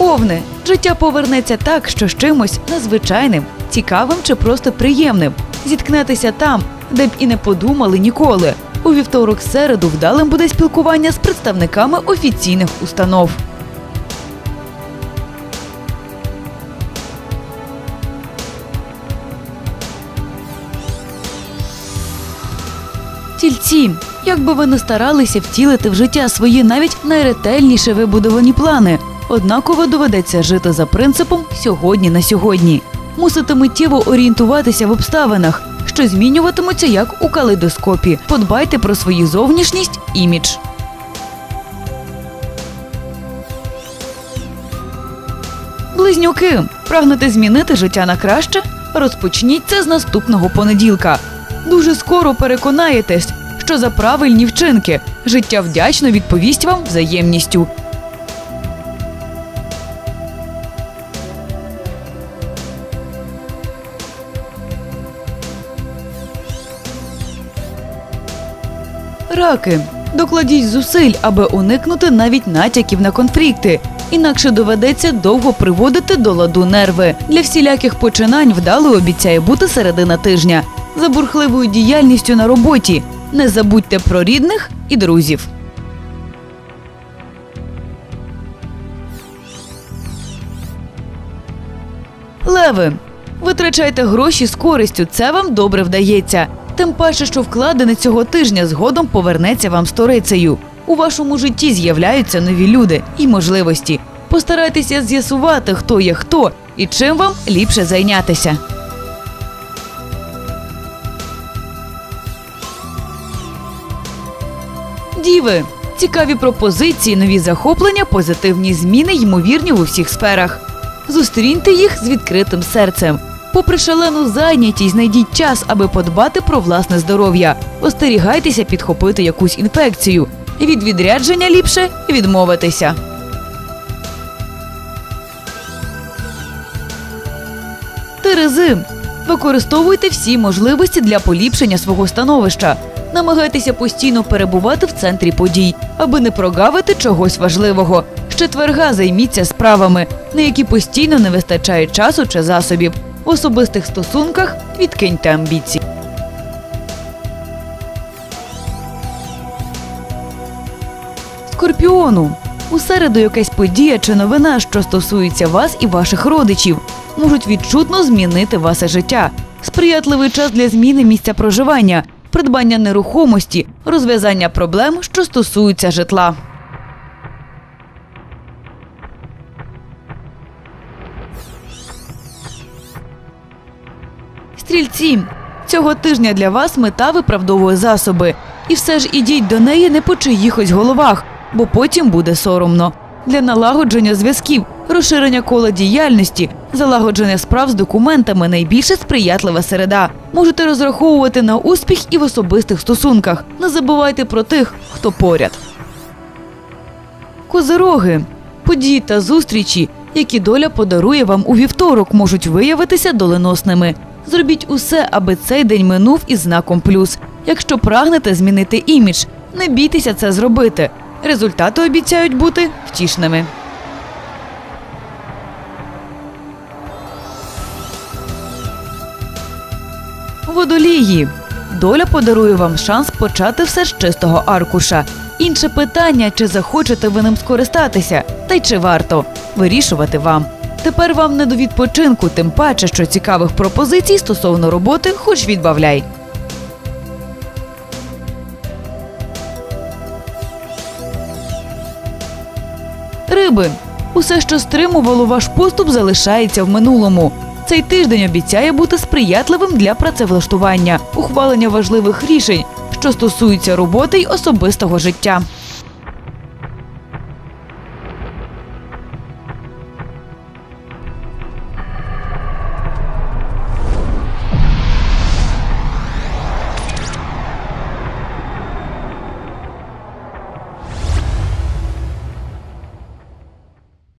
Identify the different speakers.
Speaker 1: Овни, життя повернеться так, що з чимось незвичайним, цікавим чи просто приємним. Зіткнетеся там, де б і не подумали ніколи. У вівторок середу вдалим буде спілкування з представниками офіційних установ. Тільці, як би ви не старалися втілити в життя свої навіть найретельніше вибудовані плани, однаково доведеться жити за принципом сьогодні на сьогодні. Мусите миттєво орієнтуватися в обставинах, що змінюватимуться як у калейдоскопі. Подбайте про свою зовнішність, імідж. Близнюки, прагнете змінити життя на краще? Розпочніть це з наступного понеділка. Дуже скоро переконаєтесь, що за правильні вчинки життя вдячно відповість вам взаємністю. Раки. Докладіть зусиль, аби уникнути навіть натяків на конфлікти. Інакше доведеться довго приводити до ладу нерви. Для всіляких починань вдало обіцяє бути середина тижня. За бурхливою діяльністю на роботі. Не забудьте про рідних і друзів. Леви. Витрачайте гроші з користю, це вам добре вдається. Тим паче, що вкладене цього тижня згодом повернеться вам сторицею. У вашому житті з'являються нові люди і можливості. Постарайтеся з'ясувати, хто є хто і чим вам ліпше зайнятися. Діви. Цікаві пропозиції, нові захоплення, позитивні зміни ймовірні у всіх сферах. Зустріньте їх з відкритим серцем. Попри шалену зайнятість, знайдіть час, аби подбати про власне здоров'я. Остерігайтеся підхопити якусь інфекцію. Від відрядження ліпше відмовитися. Терези. Використовуйте всі можливості для поліпшення свого становища. Намагайтеся постійно перебувати в центрі подій, аби не прогавити чогось важливого. З четверга займіться справами, на які постійно не вистачає часу чи засобів. В особистих стосунках відкиньте амбіції. Скорпіону. У середу якась подія чи новина, що стосується вас і ваших родичів, можуть відчутно змінити ваше життя. Сприятливий час для зміни місця проживання, придбання нерухомості, розв'язання проблем, що стосуються житла. Стрільці, цього тижня для вас мета виправдовує засоби. І все ж ідіть до неї не по чиїхось головах, бо потім буде соромно. Для налагодження зв'язків, розширення кола діяльності, залагодження справ з документами найбільше сприятлива середа. Можете розраховувати на успіх і в особистих стосунках. Не забувайте про тих, хто поряд. Козироги. Події та зустрічі, які доля подарує вам у вівторок, можуть виявитися доленосними. Зробіть усе, аби цей день минув із знаком плюс. Якщо прагнете змінити імідж, не бійтеся це зробити. Результати обіцяють бути втішними. Водолії. Доля подарує вам шанс почати все з чистого аркуша. Інше питання, чи захочете ви ним скористатися, та й чи варто вирішувати вам. Тепер вам не до відпочинку, тим паче, що цікавих пропозицій стосовно роботи хоч відбавляй. Риби. Усе, що стримувало ваш поступ, залишається в минулому. Цей тиждень обіцяє бути сприятливим для працевлаштування, ухвалення важливих рішень, що стосуються роботи й особистого життя.